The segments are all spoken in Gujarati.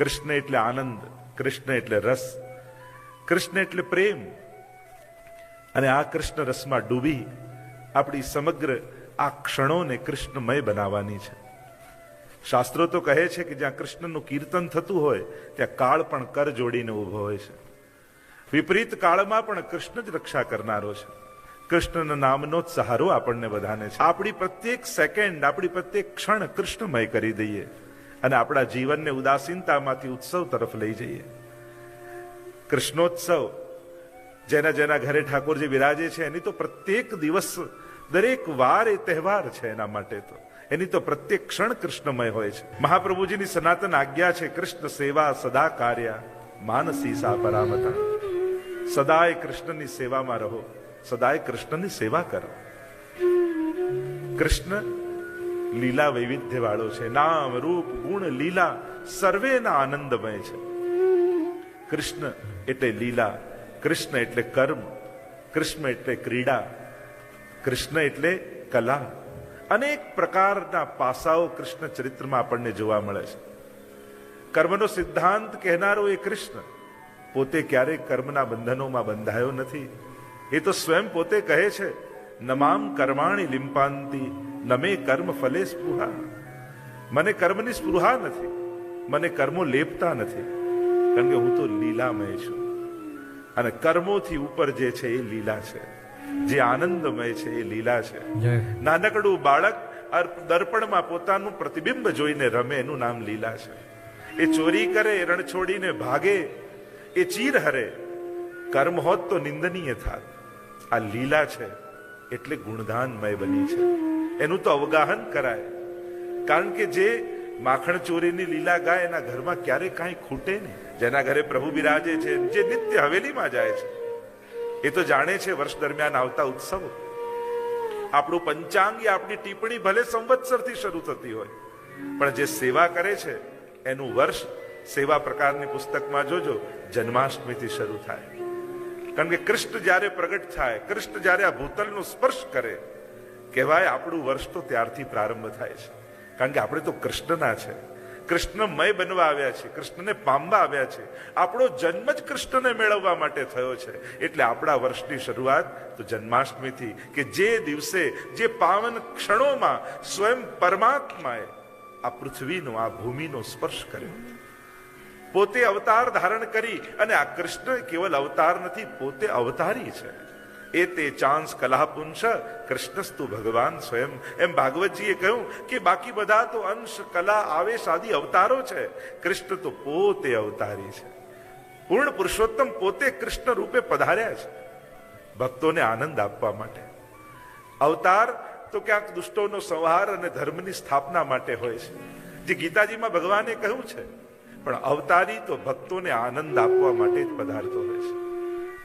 કૃષ્ણ એટલે આનંદ કૃષ્ણ એટલે રસ કૃષ્ણ એટલે પ્રેમ અને આ કૃષ્ણ રસમાં ડૂબી આપણી સમગ્ર આ ક્ષણોને કૃષ્ણમય બનાવવાની છે શાસ્ત્રો તો કહે છે કે જ્યાં કૃષ્ણનું કીર્તન થતું હોય ત્યાં કાળ પણ કર જોડીને ઊભો હોય છે વિપરીત કાળમાં પણ કૃષ્ણ જ રક્ષા કરનારો છે કૃષ્ણના નામનો જ સહારો આપણને બધાને છે આપણી પ્રત્યેક સેકન્ડ આપણી પ્રત્યેક ક્ષણ કૃષ્ણમય કરી દઈએ અને આપણા જીવનને ઉદાસીનતામાંથી ઉત્સવ તરફ લઈ જઈએ. કૃષ્ણોત્સવ, જેના જેના ઘરે ઠાકોરજી બિરાજે છે, એની તો પ્રત્યેક દિવસ દરેક વાર એ તહેવાર છે એના માટે તો. એની તો પ્રત્યેક ક્ષણ કૃષ્ણમય હોય છે. મહાપ્રભુજીની સનાતન આજ્ઞા છે, કૃષ્ણ સેવા સદા કાર્ય, માનસી સા પરામતા. સદાય કૃષ્ણની સેવામાં રહો, સદાય કૃષ્ણની સેવા કરો. કૃષ્ણ લીલા વૈવિધ્ય વાળો છે. નામ, રૂપ, ગુણ, લીલા સર્વેના આનંદમય છે. કૃષ્ણ એટલે લીલા, કૃષ્ણ એટલે કર્મ, કૃષ્ણ એટલે ક્રીડા, કૃષ્ણ એટલે કલા. અનેક પ્રકારના પાસાઓ કૃષ્ણ ચરિત્રમાં આપણને જોવા મળે છે. કર્મનો સિદ્ધાંત કહેનારો એ કૃષ્ણ. પોતે ક્યારેય કર્મના બંધનોમાં બંધાયો નથી. એ તો સ્વયં પોતે કહે છે, નમામ કર્માણી લિંપાંતિ નમે કર્મ ફલે સ્પૃહા. મને કર્મની સ્પૃહા નથી. મને કર્મો લેપતા નથી. કારણ કે હું તો લીલામય છું. અને કર્મોથી ઉપર જે છે એ લીલા છે. જે આનંદમય છે એ લીલા છે. નાનકડું બાળક દર્પણમાં પોતાનું પ્રતિબિંબ જોઈને રમે એનું નામ લીલા છે. એ ચોરી કરે રણ છોડીને ભાગે એ ચીર હરે. કર્મ હોત તો નિંદનીય થાત. આ લીલા છે એટલે ગુણદાનમય બની છે. એનું તો અવગાહન કરાય. કારણ કે જે માખણ ચોરીની લીલા ગાય એના ઘરમાં ક્યારે કાંઈ ખૂટે નહીં. જેના ઘરે પ્રભુ બિરાજે છે, જે નિત્ય હવેલીમાં જાય છે. એ તો જાણે છે વર્ષ દરમિયાન આવતા ઉત્સવો. આપણું પંચાંગ આપણી ટિપ્પણી ભલે સંવત્સરથી શરૂ થતી હોય, પણ જે સેવા કરે છે, એનું વર્ષ સેવા પ્રકારની પુસ્તકમાં જોજો, જન્માષ્ટમીથી શરૂ થાય. કારણ કે કૃષ્ણ જ્યારે પ્રગટ થાય, કૃષ્ણ જ્યારે આ ભૂતલનો સ્પર્શ કરે કહેવાય, આપણું વર્ષ તો ત્યારથી પ્રારંભ થાય છે. કારણ કે આપણે તો કૃષ્ણના છે. કૃષ્ણમય બનવા આવ્યા છે, કૃષ્ણને પામવા આવ્યા છે. આપણો જન્મ જ કૃષ્ણને મેળવવા માટે થયો છે. એટલે આપણા વર્ષની શરૂઆત તો જન્માષ્ટમીથી, કે જે દિવસે, જે પાવન ક્ષણોમાં સ્વયં પરમાત્માએ આ પૃથ્વીનો, આ ભૂમિનો સ્પર્શ કર્યો પોતે અવતાર ધારણ કરી અને આ કૃષ્ણ કેવલ અવતાર નથી, પોતે અવતારી છે. એ તે ચાંસ કલાપુંશ કૃષ્ણસ્તુ ભગવાન સ્વયં. એમ ભાગવતજીએ કહ્યું કે બાકી બધા તો અંશ, કલા, આવેશ આદિ અવતારો છે. કૃષ્ણ તો પોતે અવતારી છે. પૂર્ણ પુરુષોત્તમ પોતે કૃષ્ણ રૂપે પધાર્યા છે. ભક્તોને આનંદ આપવા માટે. અવતાર તો ક્યાંક દુષ્ટોનો સંહાર અને ધર્મની સ્થાપના માટે હોય છે. જે ગીતાજીમાં ભગવાને કહ્યું છે. પણ અવતારી તો ભક્તોને આનંદ આપવા માટે જ પધારતો હોય છે.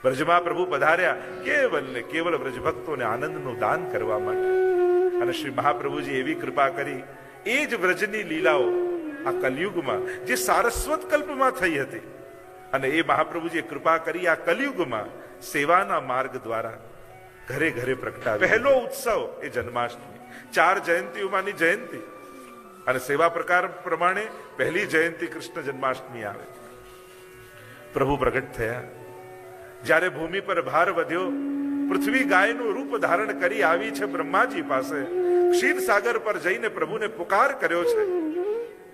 બ્રજમાં પ્રભુ પધાર્યા. કેવલ ને કેવલ વ્રજભક્તોને આનંદનું દાન કરવા માટે. અને શ્રી મહાપ્રભુજી એવી કૃપા કરી. એ જ વ્રજની લીલાઓ આ કલયુગમાં, જે સારસ્વત કલ્પમાં થઈ હતી. અને એ મહાપ્રભુજીએ કૃપા કરી આ કલયુગમાં સેવાના માર્ગ દ્વારા ઘરે ઘરે પ્રગટાવી. પહેલો ઉત્સવ એ જન્માષ્ટમી. ચાર જયંતીઓમાંની જયંતી. અને સેવા પ્રકાર પ્રમાણે પહેલી જયંતી કૃષ્ણ જન્માષ્ટમી આવે. પ્રભુ પ્રગટ થયા. જ્યારે ભૂમિ પર ભાર વધ્યો, પૃથ્વી ગાયનું રૂપ ધારણ કરી આવી છે બ્રહ્માજી પાસે. ક્ષીર સાગર પર જઈને પ્રભુને પુકાર કર્યો છે.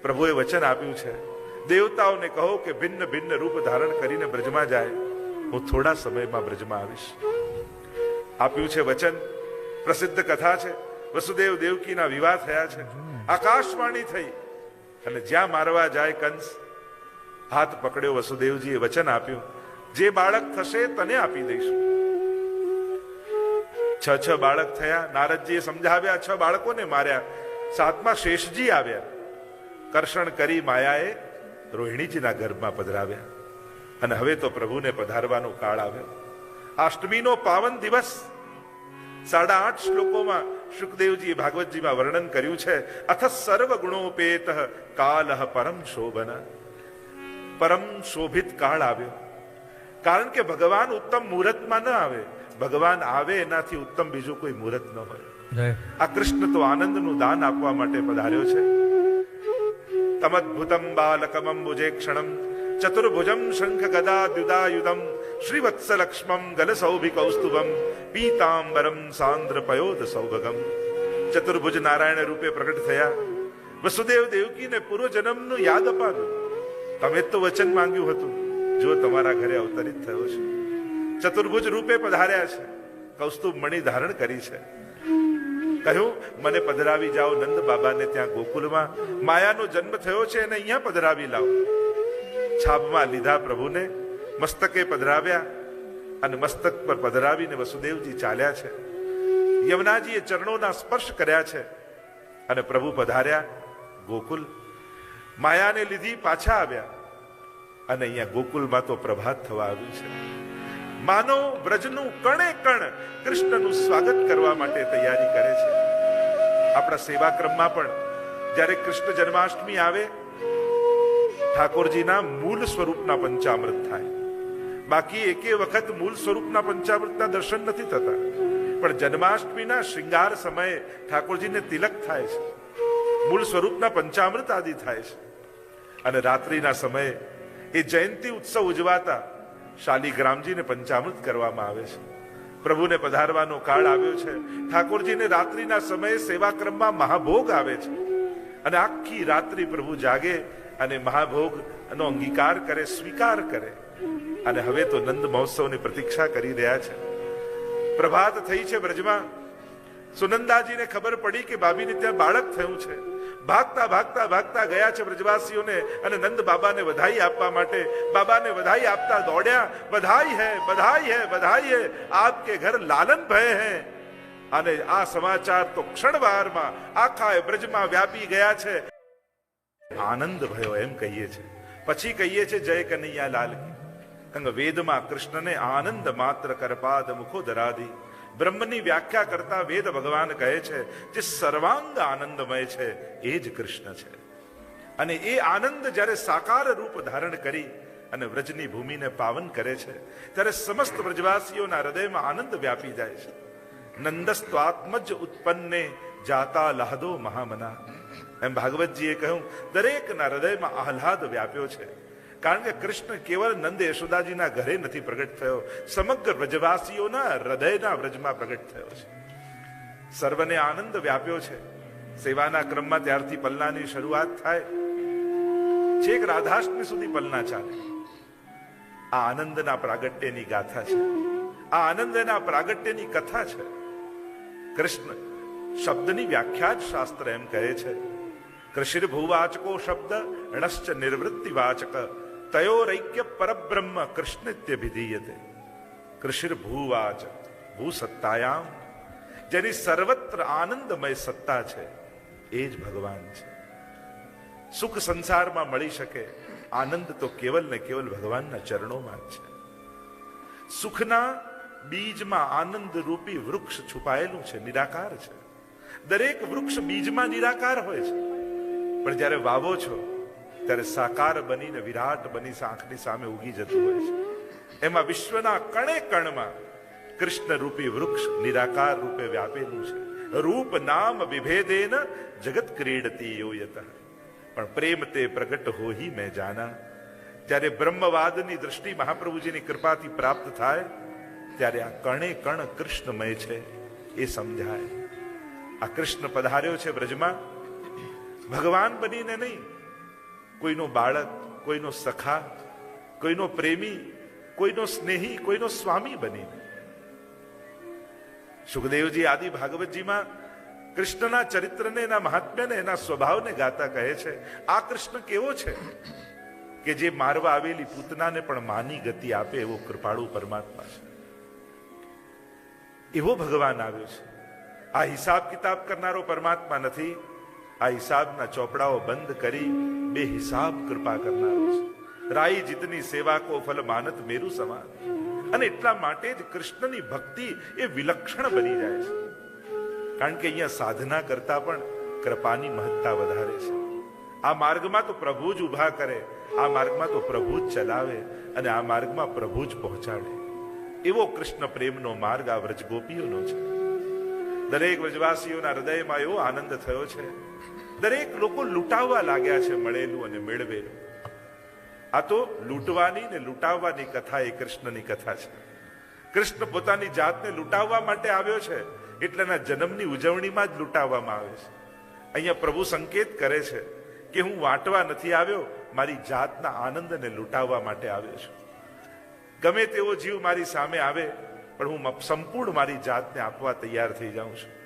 પ્રભુએ વચન આપ્યું છે. દેવતાઓને કહો કે ભિન્ન ભિન્ન રૂપ ધારણ કરીને બ્રજમાં જાય. હું થોડા સમયમાં બ્રજમાં આવીશ. આપ્યું છે વચન. પ્રસિદ્ધ કથા છે. વસુદેવ દેવકીના વિવાહ થયા છે. આકાશવાણી થઈ. અને જ્યાં મારવા જાય કંસ, હાથ પકડ્યો વસુદેવજીએ વચન આપ્યું. જે બાળક થશે તને આપી દઈશું. છ છ બાળક થયા, નારદજીએ સમજાવ્યા, છ બાળકોને માર્યા. સાતમા શેષજી આવ્યા. કર્ષણ કરી માયાએ રોહિણીજીના ગર્ભમાં પધરાવ્યા. અને હવે તો પ્રભુને પધારવાનો કાળ આવ્યો. અષ્ટમીનો પાવન દિવસ. સાડા આઠ શ્લોકોમાં સુખદેવજીએ ભાગવતજીમાં વર્ણન કર્યું છે. અથ સર્વ ગુણોપેત કાલ પરમ શોભન. પરમ શોભિત કાળ આવ્યો. કારણ કે ભગવાન ઉત્તમ મુહૂર્તમાં ન આવે. ભગવાન આવે એનાથી ઉત્તમ બીજું કોઈ મુહૂર્ત ન હોય. આ કૃષ્ણ તો આનંદનું દાન આપવા માટે પધાર્યો છે. તમદ્ભુતમ બાલકમમ ભુજે ક્ષણમ ચતુર્ભુજમ શંખ ગદા દ્યુદાયુધમ શ્રીવત્સલક્ષ્મમ ગલસૌભિ કૌસ્તુભમ પીતાંબરમ સાંદ્ર પયોદ સૌભગમ. ચતુર્ભુજ નારાયણ રૂપે પ્રગટ થયા. વસુદેવ દેવકીને પૂર્વ જન્મનું યાદ અપાવ્યું. તમે તો વચન માંગ્યું હતું. જો તમારા ઘરે અવતરિત થયો છે. ચતુર્ભુજ રૂપે પધાર્યા છે. કૌસ્તુભ મણિ ધારણ કરી છે. કહ્યું, મને પધરાવી જાઓ નંદ બાબાને ત્યાં ગોકુલમાં. માયાનો જન્મ થયો છે અને અહીંયા પધરાવી લાવો. છાબમાં લીધા પ્રભુને, મસ્તકે પધરાવ્યા અને મસ્તક પર પધરાવીને વસુદેવજી ચાલ્યા છે. યમુનાજીએ ચરણોના સ્પર્શ કર્યા છે અને પ્રભુ પધાર્યા ગોકુલ. માયાને લીધી પાછા આવ્યા. અને અહીંયા ગોકુલમાં તો પ્રભાત થવા આવ્યું છે. માનવ વ્રજનું કણે કણ કૃષ્ણનું સ્વાગત કરવા માટે તૈયારી કરે છે. આપણા સેવા ક્રમમાં પણ જ્યારે કૃષ્ણ જન્માષ્ટમી આવે, ઠાકોરજીના મૂળ સ્વરૂપના પંચામૃત થાય. બાકી એકે વખત મૂળ સ્વરૂપના પંચામૃતના દર્શન નથી થતા. પણ જન્માષ્ટમીના શૃંગાર સમયે ઠાકોરજીને તિલક થાય છે. મૂળ સ્વરૂપના પંચામૃત આદિ થાય છે. અને રાત્રિના સમયે એ જયંતિ ઉત્સવ ઉજવાતા શાલીગ્રામજીને પંચામૃત કરવામાં આવે છે. પ્રભુને પધારવાનો કાળ આવ્યો છે. ઠાકોરજીને રાત્રિના સમયે સેવા ક્રમમાં મહાભોગ આવે છે. અને આખી રાત્રિ પ્રભુ જાગે અને મહાભોગ નો અંગીકાર કરે, સ્વીકાર કરે. અને હવે તો નંદ મહોત્સવની પ્રતીક્ષા કરી રહ્યા છે. પ્રભાત થઈ છે બ્રજમાં. સુનંદાજીને ખબર પડી કે ભાભીને ત્યાં બાળક થયું છે. ભાગતા ભાગતા ભાગતા ગયા છે બ્રજવાસીઓને અને નંદ બાબાને વધાઈ આપવા માટે. બાબાને વધાઈ આપતા દોડ્યા વધાઈ હે વધાઈ હે વધાઈ હે, આપકે ઘર લાલન ભય હે. અને આ સમાચાર તો ક્ષણવારમાં આખા બ્રજમાં વ્યાપી ગયા છે. આનંદ ભયો એમ કહીએ છે. પછી કહીએ છે, જય કનૈયા લાલ કંગ વેદમાં કૃષ્ણને આનંદ માત્ર કરપાદ મુખો ધરાદી. બ્રહ્મની વ્યાખ્યા કરતા વેદ ભગવાન કહે છે જે સર્વાંગ આનંદમય છે, એ જ કૃષ્ણ છે. અને એ આનંદ જ્યારે સાકાર રૂપ ધારણ કરી અને વ્રજની ભૂમિને પાવન કરે છે, ત્યારે સમસ્ત વ્રજવાસીઓના હૃદયમાં આનંદ વ્યાપી જાય છે. નંદસ્ત્વાત્મજ ઉત્પન્ને જાતા લહદો મહામના. એમ ભાગવતજીએ કહ્યું, દરેકના હૃદયમાં આહલાદ વ્યાપ્યો છે. કારણ કે કૃષ્ણ કેવળ નંદ યશોદાજીના ઘરે નથી પ્રગટ થયો. સમગ્ર વ્રજવાસીઓના હૃદયના વ્રજમાં પ્રગટ થયો છે. સર્વને આનંદ વ્યાપ્યો છે. સેવાના ક્રમમાં ત્યારથી પલ્લાની શરૂઆત થાય. છેક રાધાષ્ટમી સુધી પલ્લા ચાલે. આ આનંદના પ્રાગટ્યની ગાથા છે. આ આનંદના પ્રાગટ્યની કથા છે. કૃષ્ણ શબ્દની વ્યાખ્યા જ શાસ્ત્ર એમ કહે છે. કૃષિભૂવાચકો શબ્દ, ણશ્ચ નિવૃત્તિ વાચક તયોરૈક્ય પરબ્રહ્મ કૃષ્ણત્યભિધીયતે કૃષિર ભૂવાચ ભૂ સત્તાયામ જેની સર્વત્ર આનંદમય સત્તા છે એ જ ભગવાન છે સુખ સંસારમાં મળી શકે આનંદ તો કેવલ ને કેવલ ભગવાનના ચરણોમાં છે સુખના બીજમાં આનંદ રૂપી વૃક્ષ છુપાયેલું છે નિરાકાર છે દરેક વૃક્ષ બીજમાં નિરાકાર હોય છે પણ જ્યારે વાવો છો ત્યારે સાકાર બનીને, વિરાટ બની આંખની સામે ઉગી જતું હોય છે. એમાં વિશ્વના કણે કણમાં કૃષ્ણ રૂપી વૃક્ષ નિરાકાર રૂપે વ્યાપેલું છે. રૂપ નામ વિભેદેન જગત ક્રીડતી યોયત. પણ પ્રેમ તે પ્રગટ હોહી મેં જાના. જ્યારે બ્રહ્મવાદની દ્રષ્ટિ મહાપ્રભુજીની કૃપાથી પ્રાપ્ત થાય, ત્યારે આ કણે કણ કૃષ્ણમય છે એ સમજાય. આ કૃષ્ણ પધાર્યો છે બ્રજમાં. ભગવાન બનીને નહીં કોઈનો બાળક, કોઈનો સખા, કોઈનો પ્રેમી, કોઈનો સ્નેહી, કોઈનો સ્વામી બનીને સુખદેવજી આદિ ભાગવતજીમાં કૃષ્ણના ચરિત્રને, એના મહાત્મ્યને, એના સ્વભાવને ગાતા કહે છે, આ કૃષ્ણ કેવો છે? કે જે મારવા આવેલી પૂતનાને પણ માની ગતિ આપે એવો કૃપાળુ પરમાત્મા છે. એવો ભગવાન આવ્યો છે. આ હિસાબ કિતાબ કરનારો પરમાત્મા નથી. આ હિસાબના ચોપડાઓ બંધ કરી બે હિસાબ કૃપા કરનારો છે રાઈ જીતની સેવા કો ફલ માનત મેરું સમાન અને એટલા માટે જ કૃષ્ણની ભક્તિ એ વિલક્ષણ બની જાય છે કારણ કે અહીંયા સાધના કરતા પણ કૃપાની મહત્તા વધારે છે આ માર્ગમાં તો પ્રભુ જ ઊભા કરે આ માર્ગમાં તો પ્રભુ જ ચલાવે અને આ માર્ગમાં પ્રભુ જ પહોંચાડે એવો કૃષ્ણ પ્રેમનો માર્ગ આ વ્રજગોપીઓનો છે દરેક વ્રજવાસીઓના હૃદયમાં એવો આનંદ થયો છે દરેક લોકો લૂંટાવવા લાગ્યા છે મળેલું અને મેળવેલું. આ તો લૂંટવાની ને લૂંટાવવાની કથા એ કૃષ્ણની કથા છે. કૃષ્ણ પોતાની જાતને લૂંટાવવા માટે આવ્યો છે એટલેના જન્મની ઉજવણીમાં જ લૂંટાવવામાં આવે છે. અહીંયા પ્રભુ સંકેત કરે છે કે હું વાંટવા નથી આવ્યો, મારી જાતના આનંદને લૂંટાવવા માટે આવ્યો છું. ગમે તેવો જીવ મારી સામે આવે, પણ હું સંપૂર્ણ મારી જાતને આપવા તૈયાર થઈ જાઉં છું.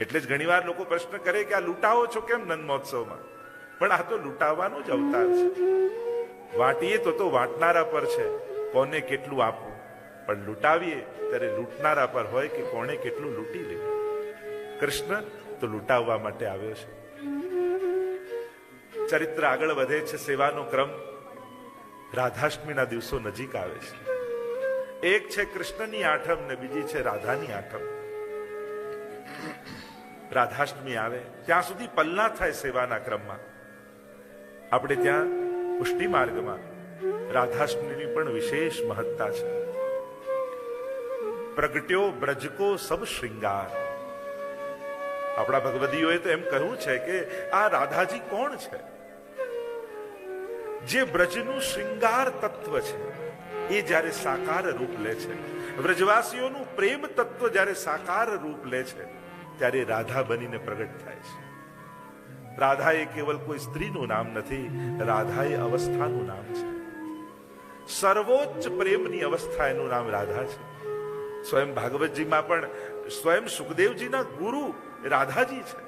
એટલે જ ઘણીવાર લોકો પ્રશ્ન કરે કે આ લૂંટાવો છો કેમ નંદ મહોત્સવમાં? પણ આ તો લૂંટાવવાનો જ અવતાર છે. વાટીએ તો તો વાંટનારા પર છે, કોને કેટલું આપવું? પણ લૂંટાવીએ ત્યારે લૂંટનારા પર હોય કે કોણે કેટલું લૂંટી લે કૃષ્ણ તો લૂંટાવવા માટે આવ્યો છે. ચરિત્ર આગળ વધે છે, સેવાનો ક્રમ રાધાષ્ટમીના દિવસો નજીક આવે છે. એક છે કૃષ્ણની આઠમ ને બીજી છે રાધાની આઠમ. રાધાષ્ટમી આવે, ત્યાં સુધી પલ્લા થાય સેવાના ક્રમમાં. આપણે ત્યાં પુષ્ટિ માર્ગમાં રાધાષ્ટમીની પણ વિશેષ મહત્તા છે. પ્રગટ્યો બ્રજકો સબ શૃંગાર. આપણા ભગવદીઓએ તો એમ કહ્યું છે કે આ રાધાજી કોણ છે? જે બ્રજનું શૃંગાર તત્વ છે, એ જ્યારે સાકાર રૂપ લે છે. વ્રજવાસીઓનું પ્રેમ તત્વ જ્યારે સાકાર રૂપ લે છે ત્યારે રાધા બનીને પ્રગટ થાય છે. રાધા એ કેવલ કોઈ સ્ત્રીનું નામ નથી રાધા એ અવસ્થાનું નામ છે. સર્વોચ્ચ પ્રેમની અવસ્થા એનું નામ રાધા છે. સ્વયં ભાગવતજીમાં પણ સ્વયં સુખદેવજીના ગુરુ રાધાજી છે.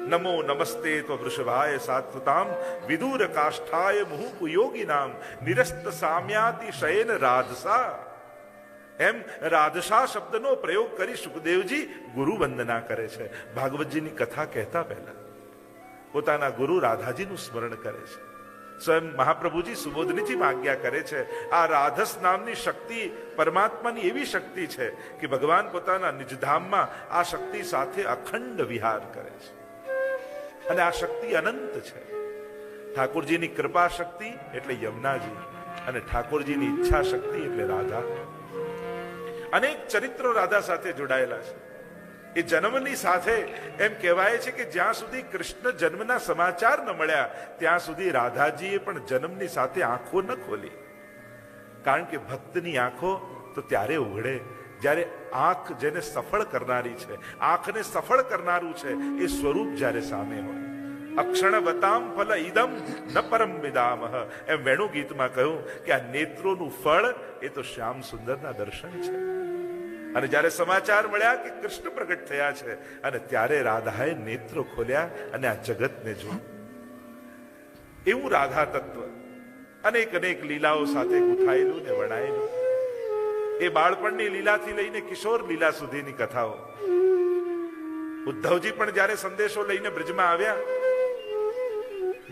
નમો નમસ્તે તો વૃષભાય સાત્વતામ વિદુર કાષ્ઠાય યોગી નામ નિરસ્ત સામ્યાતિ શયન રાધસા. એમ રાધસા શબ્દનો પ્રયોગ કરી સુખદેવજી ગુરુ વંદના કરે છે. ભાગવતજીની કથા કહેતા પહેલા પોતાના ગુરુ રાધાજીનું સ્મરણ કરે છે. સ્વયં મહાપ્રભુજી સુબોધનીથી આજ્ઞા કરે છે, આ રાધસ નામની શક્તિ પરમાત્માની એવી શક્તિ છે કે ભગવાન પોતાના નિજધામમાં આ શક્તિ સાથે અખંડ વિહાર કરે છે. અને આ શક્તિ અનંત છે. ઠાકોરજીની કૃપા શક્તિ એટલે યમુનાજી અને ઠાકોરજીની ઈચ્છા શક્તિ એટલે રાધા. અનેક ચરિત્રો રાધા સાથે જોડાયેલા છે. એ જન્મની સાથે એમ કહેવાય છે કે જ્યાં સુધી કૃષ્ણ જન્મના સમાચાર ન મળ્યા, ત્યાં સુધી રાધાજીએ પણ જન્મની સાથે આંખો ન ખોલી. કારણ કે ભક્તની આંખો તો ત્યારે ઉઘડે. જ્યારે આંખ જેને સફળ કરનારી છે, આંખને સફળ કરનારું છે, એ સ્વરૂપ જ્યારે સામે હોય. અક્ષણ વતામ ફલ ઈદમ ન પરમ વિદામ એમ વેણુ ગીતમાં કહ્યું કે આ નેત્રોનું ફળ એ તો શ્યામ સુંદરના દર્શન છે. અને જ્યારે સમાચાર મળ્યા કે કૃષ્ણ પ્રગટ થયા છે, અને ત્યારે રાધાએ નેત્રો ખોલ્યા અને આ જગતને જોયું. એવું રાધા તત્વ અનેક અનેક લીલાઓ સાથે ગુથાયેલું ને વણાયેલું. એ બાળપણની લીલાથી લઈને કિશોર લીલા સુધીની કથાઓ. ઉદ્ધવજી પણ જ્યારે સંદેશો લઈને બ્રિજમાં આવ્યા,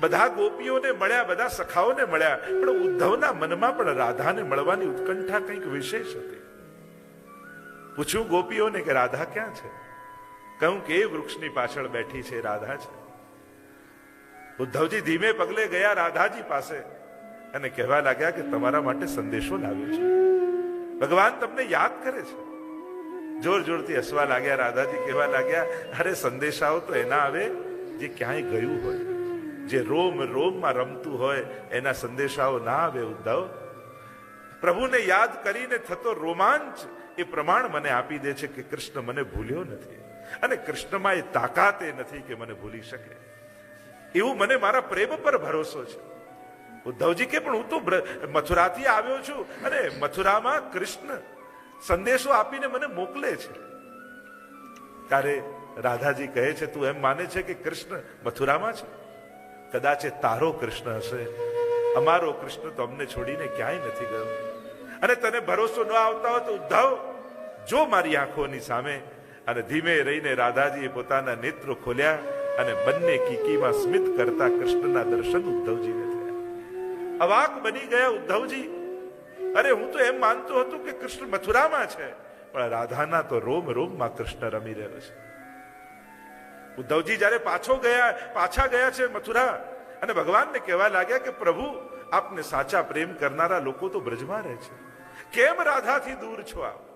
બધા ગોપીઓને મળ્યા, બધા સખાઓને મળ્યા, પણ ઉદ્ધવના મનમાં પણ રાધાને મળવાની ઉત્કંઠા કંઈક વિશેષ હતી. પૂછ્યું ગોપીઓને કે રાધા ક્યાં છે? કહું કે એ વૃક્ષની પાછળ બેઠી છે, રાધા છે. ઉદ્ધવજી ધીમે પગલે ગયા રાધાજી પાસે અને કહેવા લાગ્યા કે તમારા માટે સંદેશો લાવ્યો છે. ભગવાન તમને યાદ કરે છે. જોર જોરથી હસવા લાગ્યા રાધાજી, કહેવા લાગ્યા, અરે, સંદેશાઓ તો એના આવે જે ક્યાંય ગયું હોય. જે રોમ રોમમાં રમતું હોય, એના સંદેશાઓ ના આવે ઉદ્ધવ. પ્રભુને યાદ કરીને થતો રોમાંચ એ પ્રમાણ મને આપી દે છે કે કૃષ્ણ મને ભૂલ્યો નથી. અને કૃષ્ણમાં એ તાકાત એ નથી કે મને ભૂલી શકે. એવું મને મારા પ્રેમ પર ભરોસો છે. ઉદ્ધવજી કે, પણ હું તો મથુરાથી આવ્યો છું અને મથુરામાં કૃષ્ણ સંદેશો આપીને મને મોકલે છે. ત્યારે રાધાજી કહે છે, તું એમ માને છે કે કૃષ્ણ મથુરામાં છે? કદાચ એ તારો કૃષ્ણ હશે અમારો કૃષ્ણ તો અમને છોડીને ક્યાંય નથી ગયો. અને તને ભરોસો ન આવતા હોય તો ઉદ્ધવ. જો મારી આંખોની સામે અને ધીમે રહીને રાધાજીએ પોતાના નેત્રો ખોલ્યા અને બંને કીકીમાં સ્મિત કરતા કૃષ્ણના દર્શન ઉદ્ધવજીને થયા. અવાક બની ગયા ઉદ્ધવજી. અરે હું તો એમ માનતો હતો કે કૃષ્ણ મથુરામાં છે, પણ રાધાના તો રોમ રોમમાં કૃષ્ણ રમી રહ્યો છે. ઉદ્ધવજી જ્યારે પાછો ગયા, પાછા ગયા છે મથુરા, અને ભગવાનને કહેવા લાગ્યા કે પ્રભુ આપને સાચા પ્રેમ કરનારા લોકો તો બ્રજમાં રહે છે. કેમ રાધાથી દૂર છો આપ?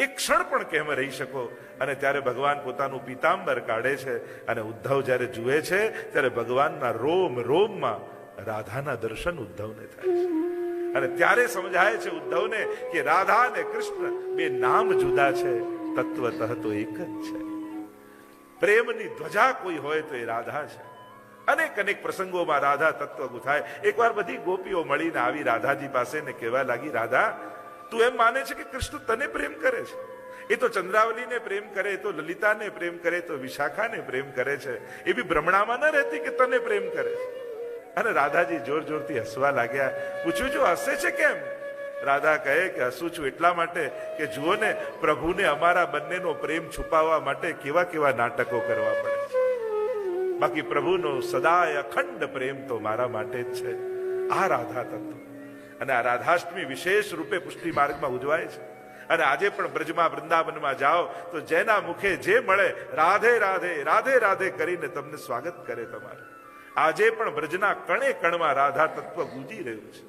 એક ક્ષણ પણ કેમ રહી શકો? અને ત્યારે ભગવાન પોતાનું પીતાંબર કાઢે છે અને ઉદ્ધવ જ્યારે જુએ છે, ત્યારે ભગવાનના રોમ રોમમાં રાધાના દર્શન ઉદ્ધવને થાય છે. અને ત્યારે સમજાય છે ઉદ્ધવને કે રાધા અને કૃષ્ણ બે નામ જુદા છે, તત્વતઃ તો એક જ છે. પ્રેમની ધ્વજા કોઈ હોય તો એ રાધા છે. અનેક અનેક પ્રસંગોમાં રાધા તત્વ ગુથાય એકવાર બધી ગોપીઓ મળીને આવી રાધાજી પાસે ને કહેવા લાગી, રાધા, તું એમ માને છે કે કૃષ્ણ તને પ્રેમ કરે છે? એ તો ચંદ્રાવલીને પ્રેમ કરે તો લલિતાને પ્રેમ કરે તો વિશાખાને પ્રેમ કરે છે. એ બી ભ્રમણામાં ન રહેતી કે તને પ્રેમ કરે છે? અને રાધાજી જોર જોરથી હસવા લાગ્યા, પૂછ્યું, જો હસે છે કેમ? રાધા કહે કે, હસું છું એટલા માટે કે જુઓ ને પ્રભુને અમારા બંનેનો પ્રેમ છુપાવવા માટે કેવા કેવા નાટકો કરવા પડે. છે બાકી પ્રભુનો સદાય અખંડ પ્રેમ તો મારા માટે જ છે. આ રાધા તત્વ અને આ રાધાષ્ટમી વિશેષ રૂપે પુષ્ટિ માર્ગમાં ઉજવાય છે. અને આજે પણ બ્રજમાં, વૃંદાવનમાં જાઓ તો જેના મુખે જે મળે, રાધે રાધે રાધે રાધે કરીને તમને સ્વાગત કરે તમારે. આજે પણ બ્રજના કણે કણમાં રાધા તત્વ ગુંજી રહ્યું છે.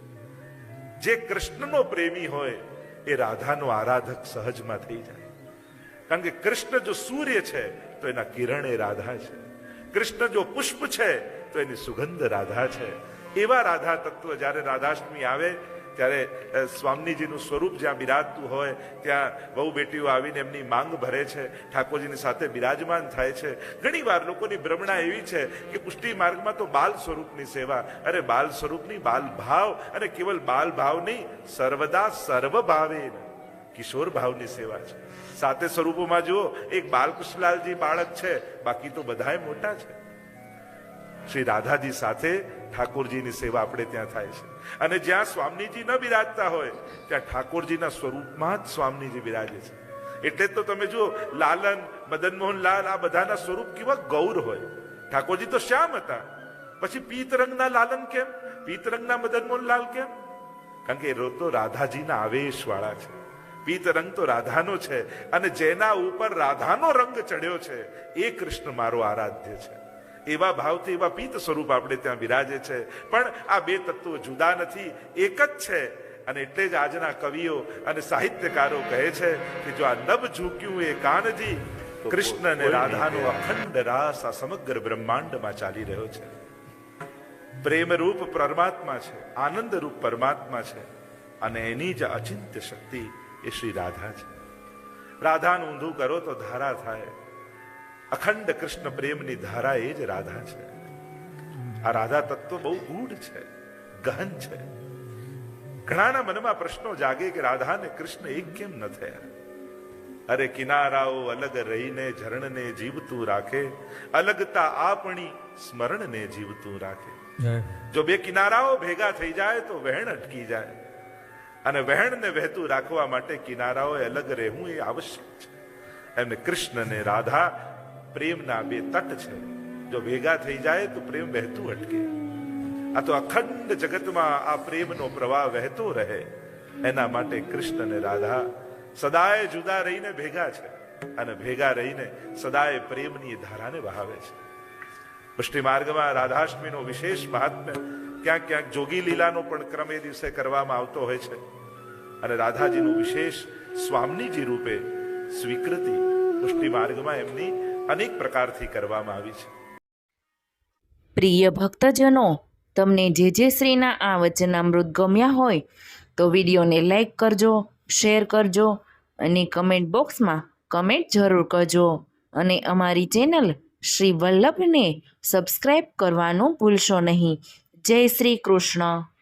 જે કૃષ્ણનો પ્રેમી હોય, એ રાધાનો આરાધક સહજમાં થઈ જાય. કારણ કે કૃષ્ણ જો સૂર્ય છે, તો એના કિરણ એ રાધા છે. કૃષ્ણ જો પુષ્પ છે, તો એની સુગંધ રાધા છે. એવા રાધા તત્વ જ્યારે રાધાષ્ટમી આવે, ત્યારે સ્વામીજીનું સ્વરૂપ જ્યાં બિરાજતું હોય, ત્યાં બહુ બેટીઓ આવીને એમની માંગ ભરે છે, ઠાકોરજીની સાથે બિરાજમાન થાય છે. ઘણી વાર લોકોની ભ્રમણા એવી છે કે પુષ્ટિ માર્ગમાં તો બાલ સ્વરૂપની સેવા. અરે, બાલ સ્વરૂપની બાલ ભાવ, અને કેવલ બાલ ભાવ નહીં, સર્વદા સર્વ ભાવે કિશોર ભાવની સેવા છે. સાતે સ્વરૂપોમાં જુઓ, એક બાલકૃષ્ણલાલજી બાળક છે, બાકી તો બધાય મોટા છે. શ્રી રાધાજી સાથે ઠાકોરજીની સેવા આપણે ત્યાં થાય છે. અને જ્યાં સ્વામીજી ન બિરાજતા હોય, ત્યાં ઠાકોરજીના સ્વરૂપમાં જ સ્વામીજી બિરાજે છે. એટલે તો તમે જુઓ, લાલન મદન મોહન લાલ આ બધાના સ્વરૂપ કેવા ગૌર હોય. ઠાકોરજી તો શ્યામ હતા. પછી પીત રંગના લાલન કેમ? પીત રંગના મદન મોહન લાલ કેમ? કારણ કે એ તો રાધાજીના આવેશ વાળા છે. પીત રંગ તો રાધાનો છે અને જેના ઉપર રાધાનો રંગ ચડ્યો છે એ કૃષ્ણ મારો આરાધ્ય છે. એવા ભાવથી એવા પીત સ્વરૂપ આપણે ત્યાં બિરાજે છે. પણ આ બે તત્વો જુદા નથી એક જ છે. અને એટલે જ આજના કવિઓ અને સાહિત્યકારો કહે છે કે જો આ નબ ઝૂક્યું એ કાનજી કૃષ્ણ અને રાધાનો અખંડ રાસ આ સમગ્ર બ્રહ્માંડમાં ચાલી રહ્યો છે. પ્રેમરૂપ પરમાત્મા છે આનંદરૂપ પરમાત્મા છે અને એની જ અચિંત્ય શક્તિ એ શ્રી રાધા છે. રાધાનું ઊંધું કરો તો ધારા થાય. અખંડ કૃષ્ણ પ્રેમની ધારા એ જ રાધા છે. આ રાધા તત્વ બહુ ગૂઢ છે ગહન છે. ઘણાના મનમાં પ્રશ્નો જાગે કે રાધા ને કૃષ્ણ એક કેમ ન થયા? અરે કિનારાઓ અલગ રહીને ઝરણને જીવતું રાખે અલગતા આપણી સ્મરણને જીવતું રાખે. જો બે કિનારાઓ ભેગા થઈ જાય તો વહેણ અટકી જાય. અને વહેણને વહેતું રાખવા માટે કિનારાઓએ અલગ રહેવું એ આવશ્યક છે. એમને કૃષ્ણ ને રાધા, પ્રેમના બે તટ છે. જો ભેગા થઈ જાય તો પ્રેમ વહેતું અટકે. આ તો અખંડ જગતમાં આ પ્રેમનો પ્રવાહ વહેતો રહે. એના માટે કૃષ્ણ ને રાધા સદાય જુદા રહીને ભેગા છે અને ભેગા રહીને સદાય પ્રેમની ધારાને વહાવે છે. પુષ્ટિ માર્ગમાં રાધાષ્ટમીનો વિશેષ મહાત્મ્ય ક્યાંક ક્યાંક જોગી લીલાનો પણ ક્રમ દિવસે કરવામાં આવતો હોય છે. અને રાધાજીનું વિશેષ સ્વામીજી રૂપે સ્વીકૃતિ પુષ્ટિ માર્ગમાં એમની અનેક પ્રકારથી કરવામાં આવી છે. પ્રિય ભક્તજનો, તમને જે જે શ્રીના આ વચનામૃત ગમ્યા હોય, તો વિડીયોને લાઈક કરજો, શેર કરજો અને કમેન્ટ બોક્સમાં કમેન્ટ જરૂર કરજો. અને અમારી ચેનલ શ્રી વલ્લભને સબસ્ક્રાઈબ કરવાનું ભૂલશો નહીં. જય શ્રી કૃષ્ણ.